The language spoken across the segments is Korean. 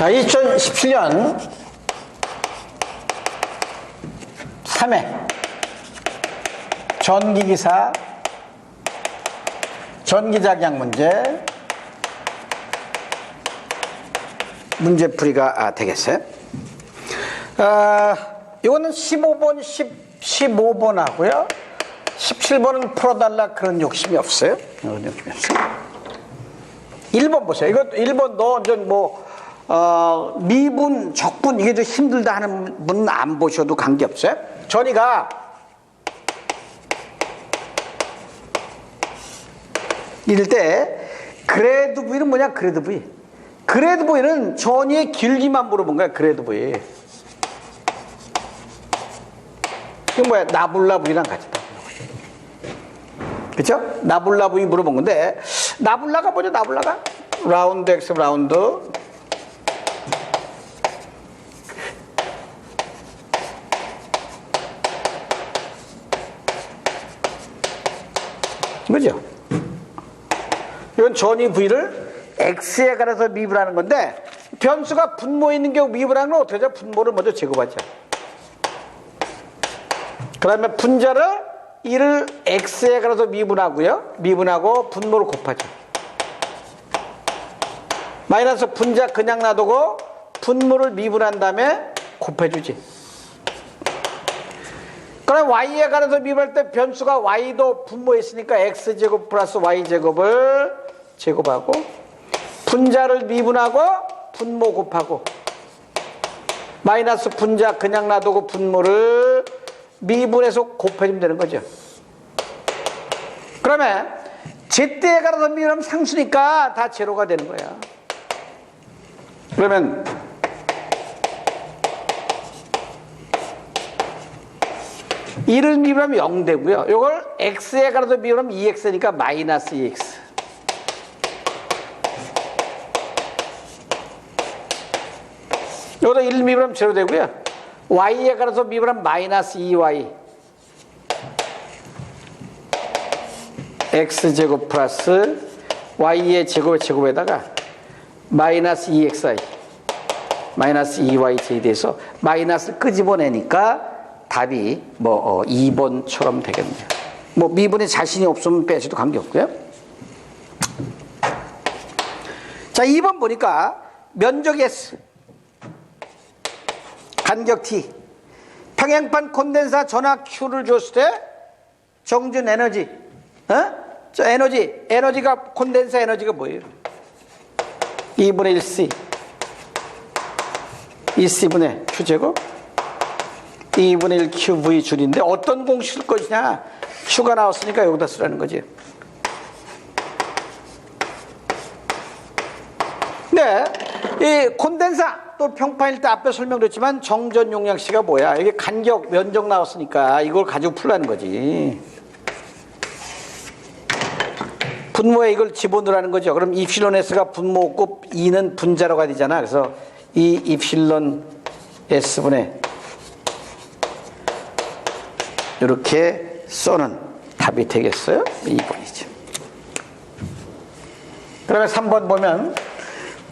자, 2017년 3회 전기기사 전기작용 문제 문제풀이가 아, 되겠어요. 아, 이거는 15번, 10, 15번 하고요. 17번은 풀어달라 그런 욕심이 없어요. 그런 욕심이 없어요. 1번 보세요. 이거 1번도 이제 뭐, 어, 미분, 적분, 이게 좀 힘들다 하는 분은 안 보셔도 관계없어요. 전이가 이럴 때, 그레드 V는 뭐냐, 그레드 V. 그레드 V는 전이의 길기만 물어본 거야, 그레드 V. 이거 뭐야, 나불라 V랑 같다. 그쵸? 나불라 V 물어본 건데, 나불라가 뭐죠, 나불라가? 라운드 X 라운드. 그죠? 이건 전이 V를 X에 관해서 미분 하는 건데, 변수가 분모 있는 경우 미분하는 건 어떻게 하죠? 분모를 먼저 제곱하죠. 그 다음에 분자를 이를 x에 관해서 미분하고요. 미분하고 분모를 곱하죠. 마이너스 분자 그냥 놔두고 분모를 미분한 다음에 곱해주지. 그럼 y에 관해서 미분할 때 변수가 y도 분모했으니까 x제곱 플러스 y제곱을 제곱하고 분자를 미분하고 분모 곱하고 마이너스 분자 그냥 놔두고 분모를 미분해서 곱해주면 되는 거죠. 그러면 제때에 가서 미분하면 상수니까 다 제로가 되는 거야. 그러면 이를 미분하면 0 되고요. 이걸 x에 가서 미분하면 2x니까 마이너스 2x. 여기다 1 미분하면 제로 되고요. y에 가서 미분하면 마이너스 2y x제곱 플러스 y의 제곱 제곱에다가 마이너스 2xi 마이너스 2y 제에 대해서 마이너스 끄집어내니까 답이 뭐 어, 2번처럼 되겠네요. 뭐 미분에 자신이 없으면 빼셔도 관계없고요. 자 2번 보니까 면적 S 간격 T 평행판 콘덴사 전압 Q를 줬을 때 정준 에너지. 어? 저 에너지 에너지가 콘덴사 에너지가 뭐예요? 2분의 1C 2C분의 Q제곱? 2분의 1 QV 줄인데 어떤 공식 쓸 것이냐? Q가 나왔으니까 여기다 쓰라는 거지. 네, 이 콘덴사 또 평판일 때 앞에 설명드렸지만 정전 용량씨가 뭐야? 이게 간격 면적 나왔으니까 이걸 가지고 풀라는 거지. 분모에 이걸 집어넣으라는 거죠. 그럼 입실론 S가 분모고 2는 분자로 가야 되잖아. 그래서 이 입실론 S분의 이렇게 써는 답이 되겠어요? 2번이죠. 그러면 3번 보면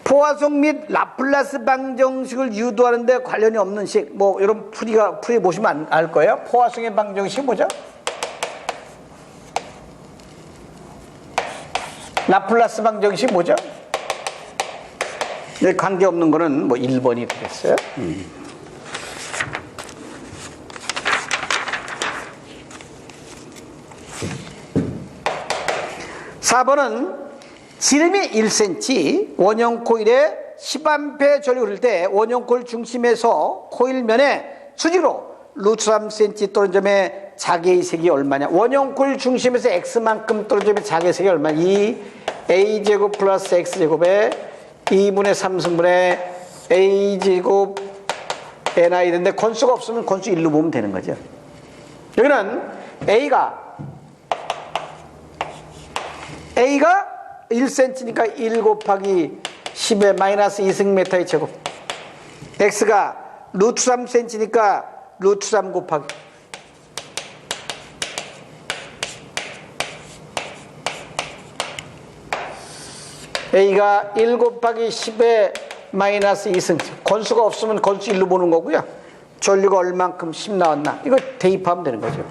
포화송 및 라플라스 방정식을 유도하는데 관련이 없는 식, 뭐 이런 풀이가 풀이 보시면 알 거예요. 포화송의 방정식 뭐죠? 라플라스 방정식 뭐죠? 네, 관계 없는 거는 뭐 1번이 되겠어요. 음. (4번은) 지름이 1cm 원형 코일에 10A 전류 흐를 때 원형 코일 중심에서 코일면에 수직으로 루트 3cm 떨어진 점의 자개의 색이 얼마냐. 원형 코일 중심에서 x만큼 떨어진 점의 자개의 색이 얼마냐. 이 a제곱 플러스 x제곱에 2분의 3승분의 a제곱 ni 되는데 건수가 없으면 건수 1로 보면 되는 거죠. 여기는 a가 a가 1cm니까 1 곱하기 10의 마이너스 2승메타의 제곱 x가 루트 3cm니까 루트 3 곱하기 a가 1 곱하기 10의 마이너스 2승. 건수가 없으면 건수 1로 보는 거고요. 전류가 얼만큼 10 나왔나. 이거 대입하면 되는 거죠.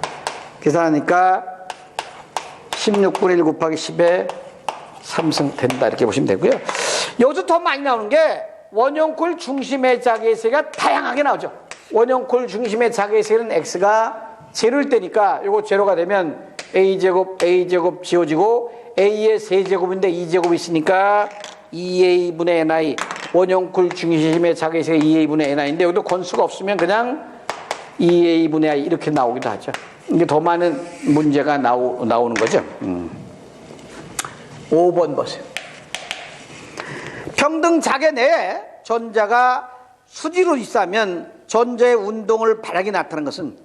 계산하니까 16분의 1 곱하기 10에 3승 된다. 이렇게 보시면 되고요. 여기서 더 많이 나오는 게 원형콜 중심의 자기세가 다양하게 나오죠. 원형콜 중심의 자기세는 x가 제로일 때니까 이거 제로가 되면 a제곱 a제곱 지워지고 a의 세제곱인데 2제곱이 있으니까 2a분의 ni 원형콜 중심의 자기세가 2a분의 ni인데 여기도 건수가 없으면 그냥 2a분의 i 이렇게 나오기도 하죠. 이게 더 많은 문제가 나오, 나오는 거죠. 음. 5번 보세요. 평등 자개 내에 전자가 수지로 있으면 전자의 운동을 바라게 나타나는 것은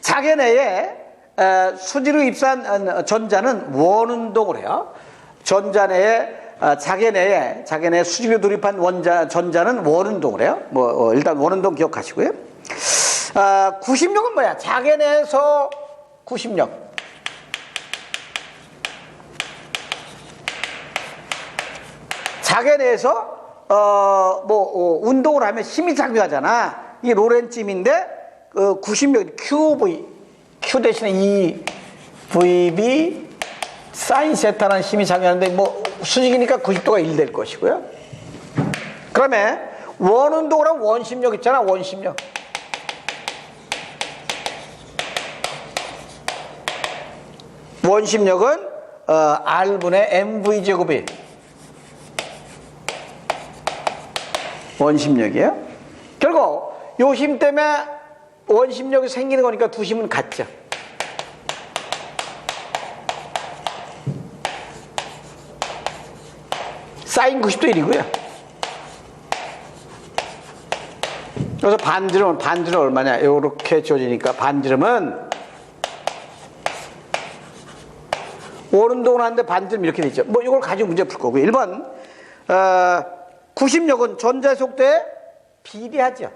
자개 내에 에, 수지로 입산 어, 전자는 원운동을 해요. 전자 내에 어, 자개 내에 자개 내에 수직으로 돌입한 원자 전자는 원운동을 해요. 뭐 어, 일단 원운동 기억하시고요. 아, 90력은 뭐야? 자개 내에서 90력. 자개 내에서 어 뭐 어, 운동을 하면 힘이 작용하잖아. 이게 로렌쯤인데 그 90력 QV Q 대신에 이 VB 사인 세타라는 힘이 작용하는데 뭐 수직이니까 90도가 1 될 것이고요. 그러면 원운동을 하면 원심력 있잖아. 원심력. 원심력은 어, R분의 MV 제곱이 원심력이에요. 결국 요 힘 때문에 원심력이 생기는 거니까 두 힘은 같죠. 사인 90도 1이고요. 그래서 반지름, 반지름 얼마냐? 이렇게 줘지니까 반지름은 오른동을 하는데 반지름 이렇게 되죠. 뭐 이걸 가지고 문제 풀 거고요. 1번, 어, 90력은 전자 속도에 비례하죠.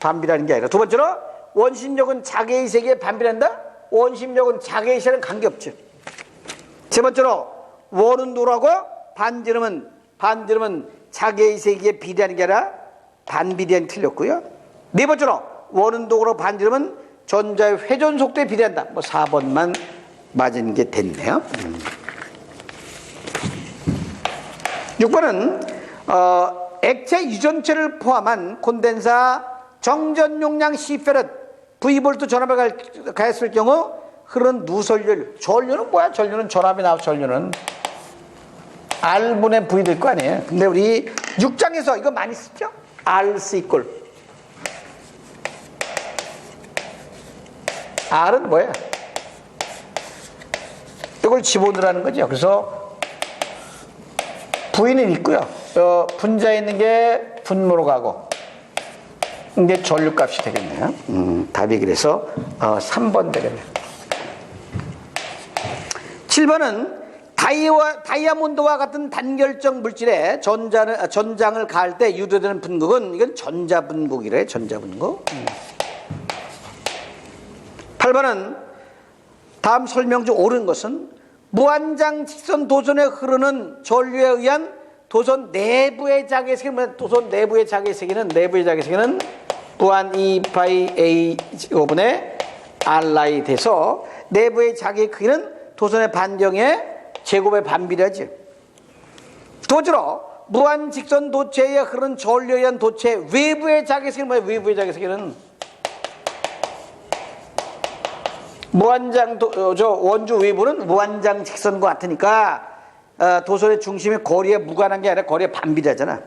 반비례하는 게 아니라. 두 번째로, 원심력은 자개의 세계에 반비례한다? 원심력은 자개의 세계는 관계없죠. 세 번째로, 원운동하고 반지름은, 반지름은 자개의 세계에 비례하는 게 아니라 반비례한 틀렸고요. 네 번째로, 원운동으로 반지름은 전자의 회전 속도에 비례한다. 뭐 4번만 맞은 게 됐네요. 음. 6번은 어, 액체 유전체를 포함한 콘덴사 정전 용량 시페럿 V볼트 전압에 가- 가했을 경우 흐르는 누설열 전류는 뭐야? 전류는 전압이 나와 전류는 R분의 V 될 거 아니에요. 근데 우리 6장에서 이거 많이 쓰죠? RC 이꼴 R은 뭐야? 이걸 집어넣으라는 거죠. 그래서 V는 있고요. 어, 분자에 있는 게 분모로 가고 이게 전류값이 되겠네요. 음, 답이 그래서 어, 3번 되겠네요. 7번은 다이와, 다이아몬드와 같은 단결적 물질에 전자를, 아, 전장을 가할 때 유도되는 분극은 이건 전자분극이래, 전자분극. 음. 8번은 다음 설명 중 옳은 것은 무한장 직선 도선에 흐르는 전류에 의한 도선 내부의 자기 세계, 도선 내부의 자기 세계는 내부의 자기 세계는 무한 2 파이 A 제곱분의 R이 돼서 내부의 자기 크기는 도선의 반경의 제곱에 반비례하지. 두 번째로 무한 직선 도체에 흐르는 전류에 의한 도체 외부의 자기 세계는 뭐야? 외부의 자기 세계는 무한장 도, 어, 저 원주 외부는 무한장 직선과 같으니까 어, 도선의 중심이 거리에 무관한 게 아니라 거리에 반비례하잖아.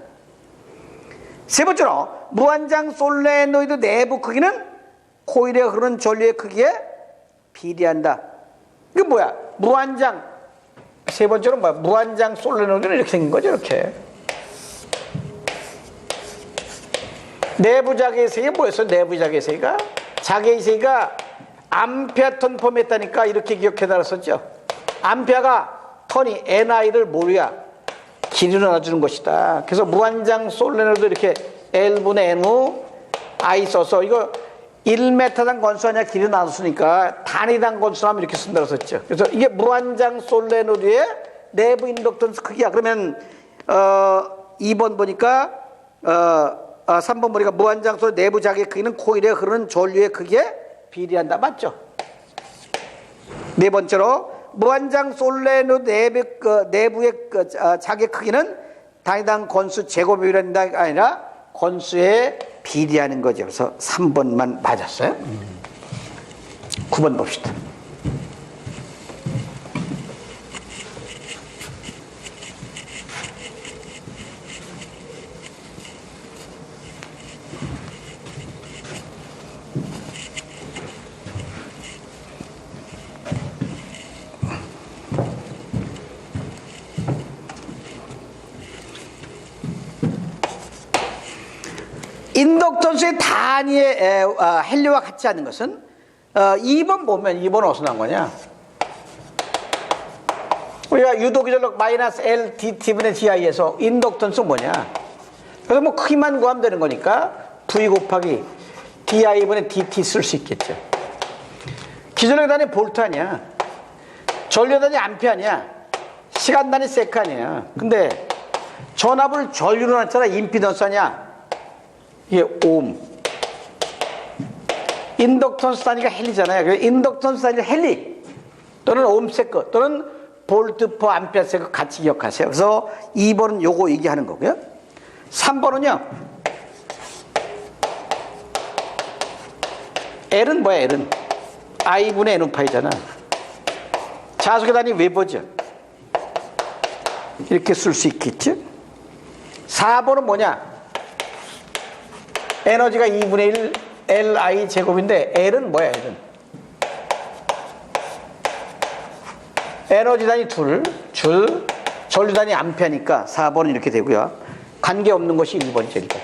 세 번째로 무한장 솔레노이드 내부 크기는 코일에 흐르는 전류의 크기에 비례한다. 이게 뭐야? 무한장 세 번째로 뭐야? 무한장 솔레노이드는 이렇게 생긴 거죠, 이렇게. 내부 자개의 세계 뭐였어? 내부 자개의 세계가 자개의 세계가 암페아 턴 폼했다니까 이렇게 기억해 달았었죠. 암페아 가 턴이 NI를 모르야 길이로 나눠주는 것이다. 그래서 무한장 솔레노도 이렇게 L분의 N I 써서 이거 1m당 건수 아니야 길이 나눴으니까 단위당 건수하면 이렇게 쓴다고 썼죠. 그래서 이게 무한장 솔레노드의 내부 인덕턴스 크기야. 그러면 어 2번 보니까 어, 어, 3번 보니까 무한장소 내부 자기의 크기는 코일에 흐르는 전류의 크기에 비례한다. 맞죠? 네 번째로 무한장 솔레노 내부, 그, 내부의 그, 어, 자기 크기는 단위당 건수 제곱이라는 게 아니라 건수에 비례하는 거죠. 그래서 3번만 맞았어요. 9번 봅시다. 인덕전수의 단위의 에, 아, 헬리와 같지 않은 것은 어, 2번 보면 2번 어디서 난 거냐? 우리가 유도기전력 마이너스 L DT분의 GI에서 인덕전수 뭐냐? 그래서 뭐 크기만 구하면 되는 거니까 V 곱하기 DI분의 DT 쓸 수 있겠죠. 기전력 단위 볼트 아니야. 전류 단위 암페 아니야. 시간 단위 세크 아니야. 근데 전압을 전류로 놨잖아. 임피던스 아니야. 이게 옴. 인덕턴스 단위가 헬리잖아요. 인덕턴스 단위가 헬리 또는 옴세크 또는 볼트 퍼 암페어 세크 같이 기억하세요. 그래서 2번은 요거 얘기하는 거고요. 3번은요. L은 뭐야, L은? I분의 N파이잖아. 자석의 단위 웨버죠. 이렇게 쓸 수 있겠죠? 4번은 뭐냐? 에너지가 2분의 1 Li 제곱인데 L은 뭐야 L은? 에너지 단위 둘, 줄, 전류 단위 암페니까 4번은 이렇게 되고요. 관계없는 것이 1번이죠 1번.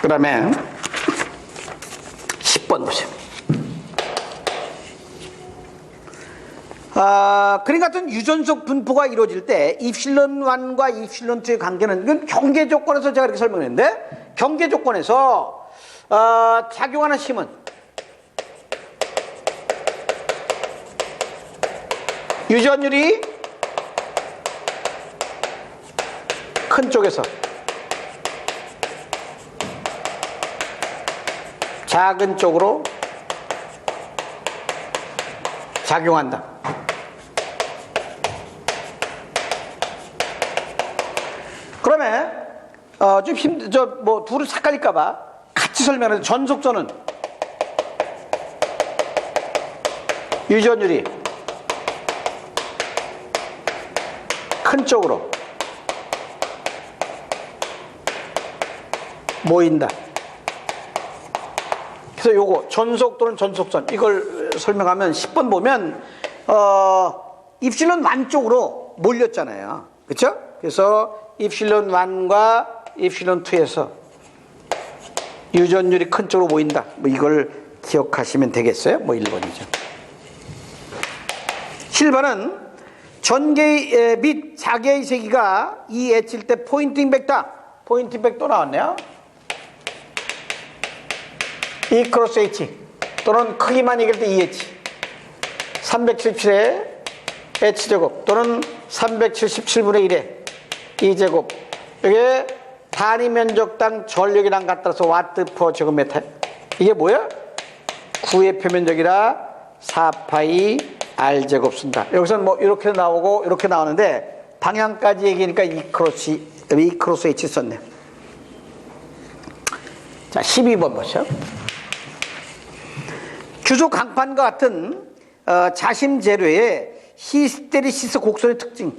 그 다음에 10번 보세요. 아, 그림 같은 유전속 분포가 이루어질 때 입실론 1과 입실론 2의 관계는 이건 경계 조건에서 제가 이렇게 설명했는데 경계 조건에서 어, 작용하는 힘은 유전율이 큰 쪽에서 작은 쪽으로 작용한다. 그러면 어, 좀 힘, 저 뭐 둘을 삭갈릴까봐 같이 설명해서 전속전은 유전율이 큰 쪽으로 모인다. 그래서 요거 전속 또는 전속전 이걸 설명하면 10번 보면 어, 입실론 완 쪽으로 몰렸잖아요. 그렇죠? 그래서 입실론 1과 입실론 2에서 유전율이 큰 쪽으로 모인다. 뭐 이걸 기억하시면 되겠어요. 뭐 1번이죠. 7번은 전개 및 자개의 세기가 이 애칠 때 포인팅 벡터 포인팅 벡터 나왔네요. E 크로스 H 또는 크기만 얘기할 때 EH 377에 H제곱 또는 377분의 1에 E제곱 이게 단위 면적당 전력이랑 같아서 와트 퍼 제곱미터 이게 뭐야? 9의 표면적이라 4파이 R제곱 쓴다 여기서는 뭐 이렇게 나오고 이렇게 나오는데 방향까지 얘기하니까 E 크로스, E 크로스 H 썼네 자 12번 보시죠 규조 강판과 같은 어, 자심 재료의 히스테리시스 곡선의 특징.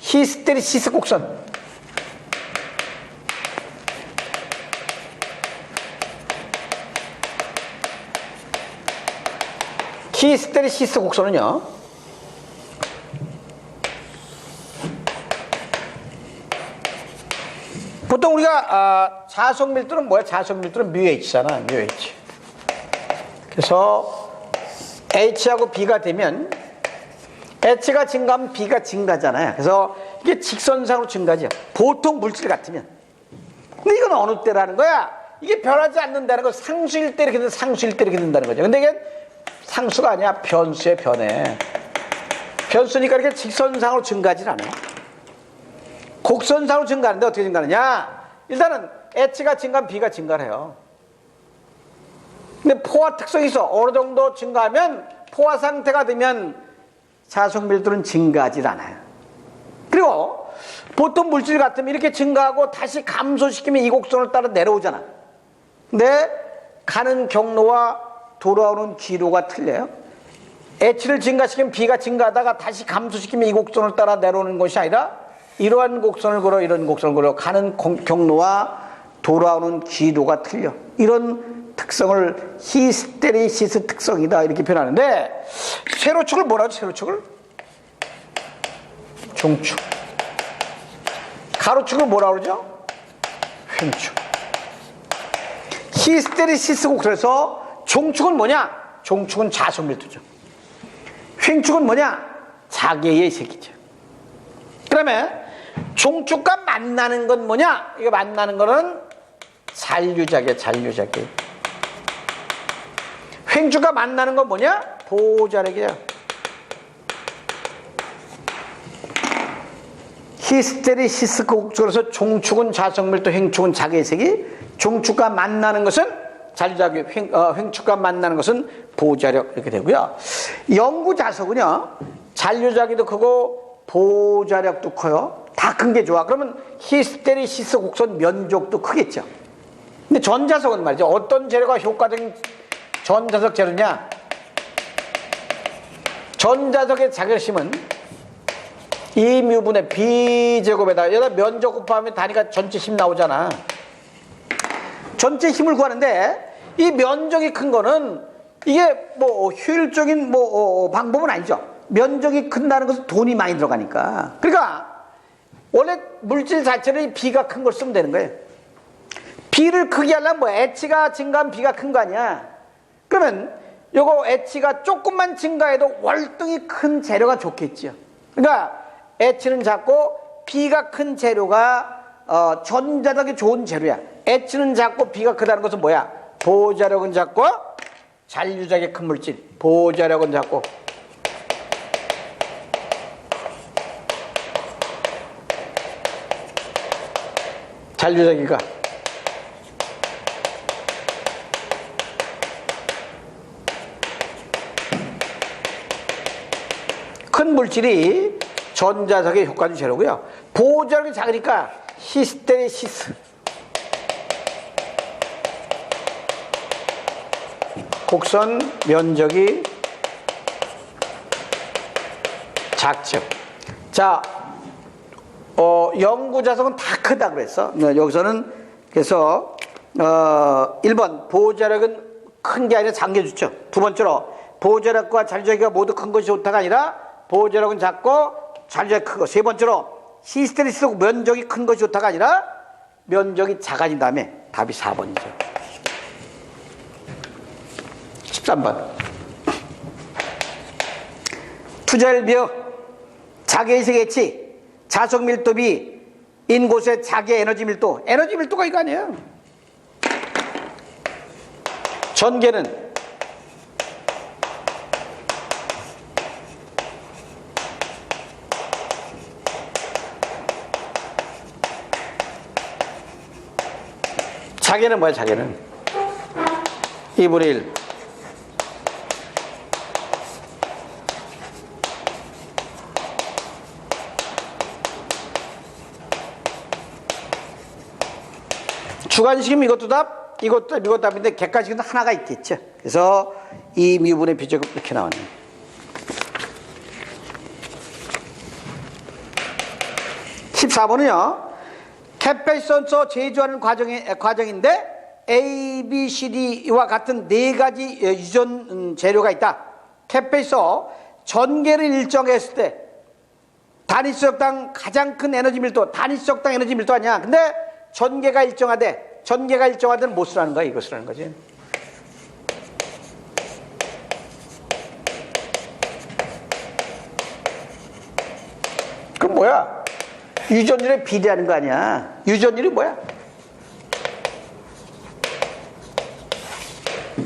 히스테리시스 곡선. 히스테리시스 곡선은요. 보통 우리가 아, 자석 밀도는 뭐야? 자석 밀도는 뮤H잖아. 뮤H. 그래서 H하고 B가 되면 H가 증가하면 B가 증가잖아요. 그래서 이게 직선상으로 증가죠. 보통 물질 같으면. 근데 이건 어느 때라는 거야? 이게 변하지 않는다는 거 상수일 때 이렇게 된 상수일 때 이렇게 된다는 거죠. 근데 이게 상수가 아니야. 변수에 변해. 변수니까 이렇게 직선상으로 증가하진 않아요. 곡선상으로 증가하는데 어떻게 증가하느냐? 일단은 H가 증가하면 B가 증가를 해요. 근데 포화 특성이 있어. 어느 정도 증가하면 포화 상태가 되면 자석 밀도는 증가하지 않아요. 그리고 보통 물질 같으면 이렇게 증가하고 다시 감소시키면 이 곡선을 따라 내려오잖아. 근데 가는 경로와 돌아오는 기로가 틀려요. H를 증가시키면 B가 증가하다가 다시 감소시키면 이 곡선을 따라 내려오는 것이 아니라 이러한 곡선을 걸어 이런 곡선을 걸어 가는 공- 경로와 돌아오는 기로가 틀려. 이런 특성을 히스테리시스 특성이다 이렇게 표현하는데 세로축을 뭐라고? 세로축을? 중축. 가로축을 뭐라고 그러죠? 횡축. 히스테리시스 곡선에서 종축은 뭐냐? 종축은 자성밀도죠. 횡축은 뭐냐? 자개의 색이죠. 그러면 종축과 만나는 건 뭐냐? 이거 만나는 거는 잔류작이야, 잔류작이. 횡축과 만나는 건 뭐냐? 보호자력이야. 히스테리시스 곡축으로서 종축은 자성밀도, 횡축은 자개색이, 종축과 만나는 것은 잔류작이, 횡, 어, 횡축과 만나는 것은 보호자력 이렇게 되고요. 영구 자석은요, 잔류작이도 크고 보호자력도 커요. 다 큰 게 좋아. 그러면 히스테리시스 곡선 면적도 크겠죠. 근데 전자석은 말이죠. 어떤 재료가 효과적인 전자석 재료냐? 전자석의 자결심은 이 뮤분의 B제곱에다 여기다 면적 곱하면 단위가 전체 힘 나오잖아. 전체 힘을 구하는데 이 면적이 큰 거는 이게 뭐 효율적인 뭐 어, 방법은 아니죠. 면적이 큰다는 것은 돈이 많이 들어가니까. 그러니까 원래 물질 자체는 B가 큰 걸 쓰면 되는 거예요. B를 크게 하려면 뭐 H가 증가하면 B가 큰 거 아니야. 그러면 요거 H가 조금만 증가해도 월등히 큰 재료가 좋겠죠. 그러니까 H는 작고 B가 큰 재료가 어, 전자력이 좋은 재료야. H는 작고 B가 크다는 것은 뭐야? 보호자력은 작고 잔류작의 큰 물질. 보호자력은 작고 잔류작이가 큰 물질이 전자석의 효과주 재료고요. 보호자력이 작으니까 히스테리시스. 곡선 면적이 작죠. 자, 어, 영구 자석은 다 크다 그랬어. 네, 여기서는 그래서 어, 1번 보호자력은 큰 게 아니라 잠겨주죠. 두 번째로 보호자력과 잔류자기가 모두 큰 것이 좋다가 아니라 보호자력은 작고 잔류자기 크고 세 번째로 히스테리스 면적이 큰 것이 좋다가 아니라 면적이 작아진 다음에 답이 4번이죠. 13번. 투자를 비어 자개의색 액치 자석 밀도비 인 곳의 자개 에너지 밀도. 에너지 밀도가 이거 아니에요. 전개는 자개는 뭐야 자개는? 2분의 1 주관식이면 이것도 답, 이것도 답, 이것도 답인데 객관식은 하나가 있겠죠. 그래서 이 미분의 비제곱 이렇게 나왔네. 14번은요. 캡페이선서 제조하는 과정이, 과정인데 A, B, C, D와 같은 네 가지 유전 음, 재료가 있다. 캡페이서 전개를 일정했을 때 단위수역당 가장 큰 에너지 밀도, 단위수역당 에너지 밀도 아니야. 근데 전개가 일정하대. 전개가 일정하대는 무엇을 하는 거야? 이것을 하는 거지. 그럼 뭐야? 유전율에 비례하는 거 아니야? 유전율이 뭐야?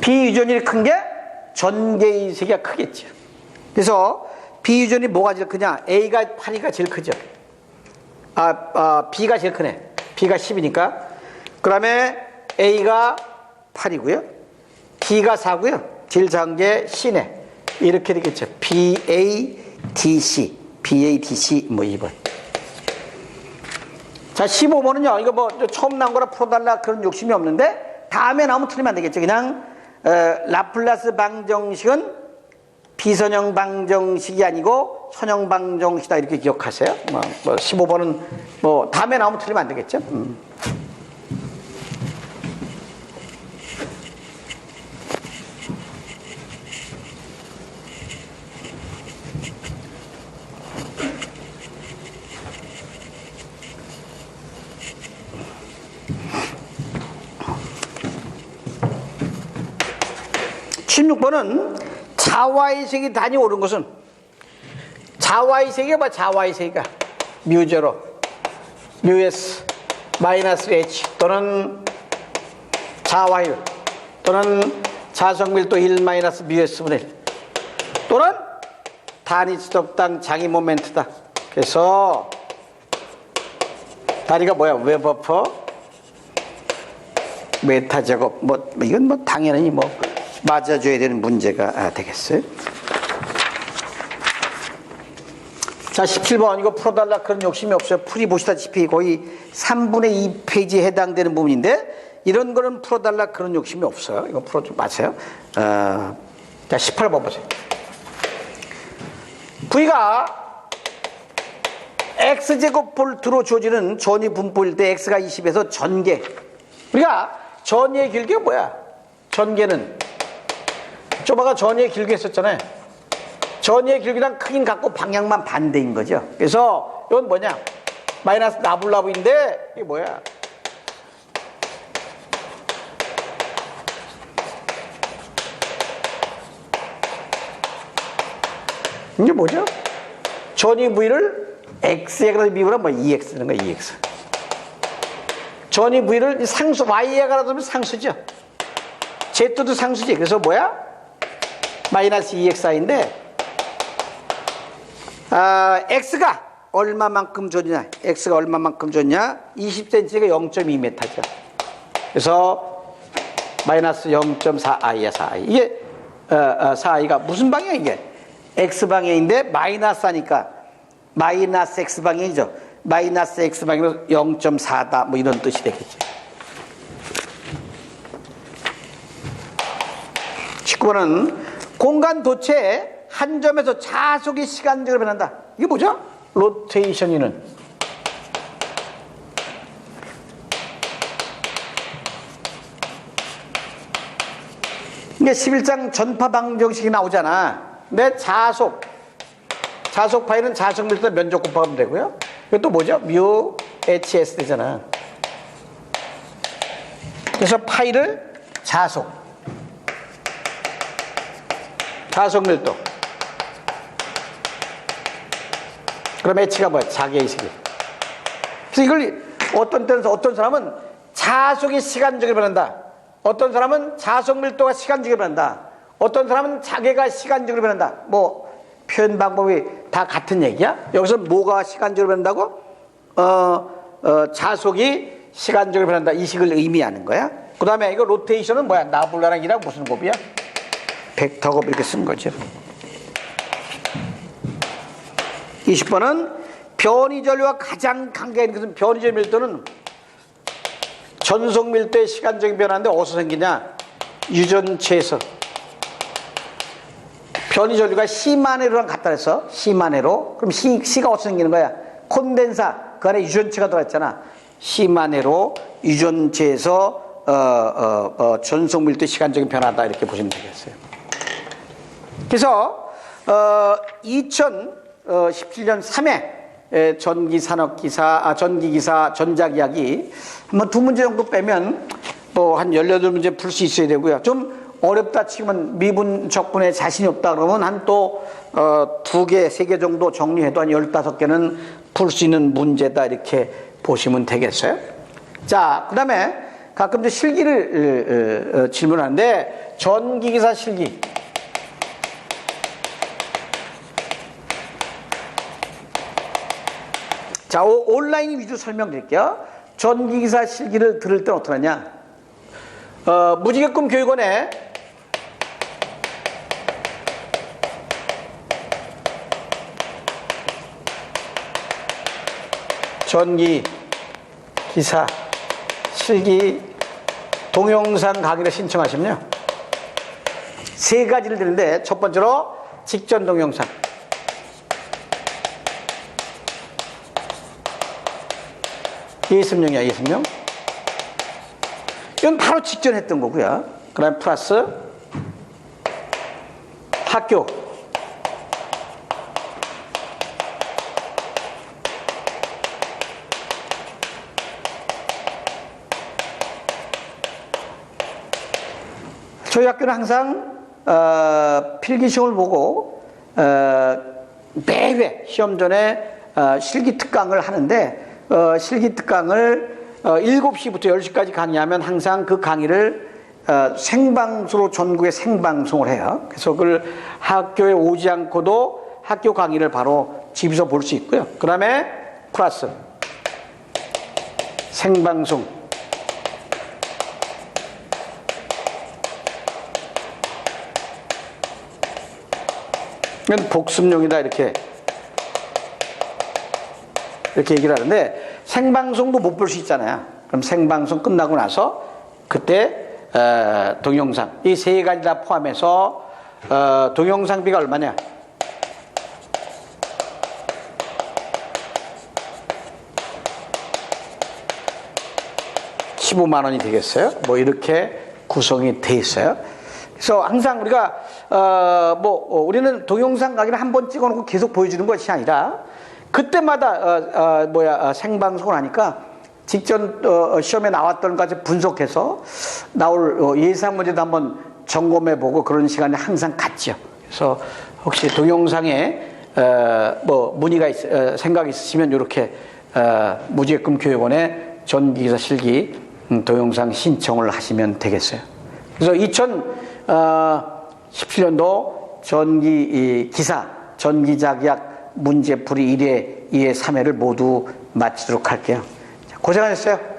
비유전율이 큰 게 전개의 세계가 크겠죠. 그래서 B 유전이 뭐가 제일 크냐? A가 8이가 제일 크죠. 아, 아, B가 제일 크네. B가 10이니까. 그 다음에 A가 8이고요. D가 4고요. 제일 작은 게 C네. 이렇게 되겠죠. B, A, D, C. B, A, D, C 뭐 2번. 자, 15번은요. 이거 뭐 처음 나온 거라 풀어달라 그런 욕심이 없는데 다음에 나오면 틀리면 안 되겠죠. 그냥 어, 라플라스 방정식은 비선형 방정식이 아니고 선형 방정식이다 이렇게 기억하세요. 뭐, 뭐 15번은 뭐 다음에 나오면 틀리면 안 되겠죠. 음. 십육 번은 자와의 색이 단위 오른 것은 자와의 색이 뭐 자와의 색이가 뮤제로 뮤에스 마이너스 H 또는 자와율 또는 자성밀도 1 마이너스 뮤에스분의 1 또는 단위 지속당 장이 모멘트다. 그래서 단위가 뭐야? 웨버퍼 메타 제곱 뭐 이건 뭐 당연히 뭐 맞아줘야 되는 문제가 아, 되겠어요. 자, 17번 이거 풀어달라 그런 욕심이 없어요. 풀이 보시다시피 거의 3분의 2페이지에 해당되는 부분인데 이런 거는 풀어달라 그런 욕심이 없어요. 이거 풀어주지 마세요. 어, 자, 18번 보세요. V가 x제곱 볼트로 주어지는 전위 분포일 때 x가 20에서 전개. 우리가 전위의 길이가 뭐야? 전개는 좁아가 전위의 길게 했었잖아요. 전위의 길기랑 크긴 같고 방향만 반대인 거죠. 그래서 이건 뭐냐? 마이너스 나블라브인데 이게 뭐야? 이게 뭐죠? 전위 V를 X에 가서 미분하면 뭐 2X 쓰는 거야, 2X. 전위 V를 상수, Y에 가서 상수죠. Z도 상수지. 그래서 뭐야? 마이너스 2x이인데 아, x가 얼마만큼 줬냐? x가 얼마만큼 줬냐? 20cm가 0.2m죠. 그래서 마이너스 0.4i야 4i. 이게 어, 어, 4i가 무슨 방향 이게? x 방향인데 마이너스 하니까 마이너스 x 방향이죠. 마이너스 x 방향으로 0.4다 뭐 이런 뜻이 되겠죠. 19번은 공간 도체에 한 점에서 자속의 시간적으로 변한다. 이게 뭐죠? 로테이션이는. 이게 11장 전파 방정식이 나오잖아. 근데 자속. 자속 파이는 자속 밀도 면적 곱하면 되고요. 이것도 뭐죠? 뮤 HS 되잖아. 그래서 파이를 자속. 자속 밀도. 그럼 H가 뭐야? 자기의식이. 그래서 이걸 어떤 때는 어떤 사람은 자속이 시간적으로 변한다. 어떤 사람은 자속 밀도가 시간적으로 변한다. 어떤 사람은 자개가 시간적으로 변한다. 뭐 표현 방법이 다 같은 얘기야? 여기서 뭐가 시간적으로 변한다고? 어, 어, 자속이 시간적으로 변한다. 이 식을 의미하는 거야. 그 다음에 이거 로테이션은 뭐야? 나블라랑 이랑 무슨 곱이야? 벡터곱 이렇게 쓴 거죠. 20번은 변이전류와 가장 관계 있는 것은 변이전 밀도는 전속 밀도의 시간적인 변화인데 어디서 생기냐? 유전체에서. 변이전류가 C만회로랑 같다 그래서 C만회로. 그럼 C, C가 어디서 생기는 거야? 콘덴사. 그 안에 유전체가 들어있잖아. C만회로 유전체에서 어, 어, 어, 전속 밀도 시간적인 변화다 이렇게 보시면 되겠어요. 그래서 어, 2017년 3회 전기 산업 기사, 아, 전기 기사 전작 이야기 한번 두 문제 정도 빼면 뭐한 18문제 풀 수 있어야 되고요. 좀 어렵다 치면 미분 적분에 자신이 없다 그러면 한또 어, 두 개, 세 개 정도 정리해도 한 15개는 풀 수 있는 문제다 이렇게 보시면 되겠어요. 자, 그 다음에 가끔 이제 실기를 어, 어, 질문하는데 전기기사 실기 자, 오- 온라인 위주 설명드릴게요. 전기기사 실기를 들을 때는 어떡하냐? 어, 무지개꿈 교육원에 전기 기사 실기 동영상 강의를 신청하시면요. 세 가지를 드는데 첫 번째로 직전 동영상. 예습용이야, 예습용. 이건 바로 직전 했던 거고요. 그 다음에 플러스 학교. 저희 학교는 항상 어, 필기 시험을 보고 어, 매회 시험 전에 어, 실기 특강을 하는데 어, 실기 특강을 어, 7시부터 10시까지 강의하면 항상 그 강의를 어, 생방송으로 전국에 생방송을 해요. 그래서 그걸 학교에 오지 않고도 학교 강의를 바로 집에서 볼 수 있고요. 그 다음에 플러스 생방송 이건 복습용이다 이렇게 이렇게 얘기를 하는데 생방송도 못 볼 수 있잖아요. 그럼 생방송 끝나고 나서 그때 어, 동영상 이 세 가지 다 포함해서 어, 동영상비가 얼마냐? (15만) 원이 되겠어요 뭐 이렇게 구성이 돼 있어요 그래서 항상 우리가 어뭐 어, 우리는 동영상 강의를 한 번 찍어놓고 계속 보여주는 것이 아니라 그때마다 어, 어, 뭐야 어, 생방송을 하니까 직전 어, 시험에 나왔던 것까지 분석해서 나올 어, 예상 문제도 한번 점검해 보고 그런 시간이 항상 갖죠. 그래서 혹시 동영상에 어, 뭐 문의가 있, 어, 생각 있으시면 이렇게 어, 무지개금 교육원에 전기기사 실기 음, 동영상 신청을 하시면 되겠어요. 그래서 2017년도 전기 이 기사 전기자기약 문제 풀이 1회, 2회, 3회를 모두 마치도록 할게요. 자, 고생하셨어요.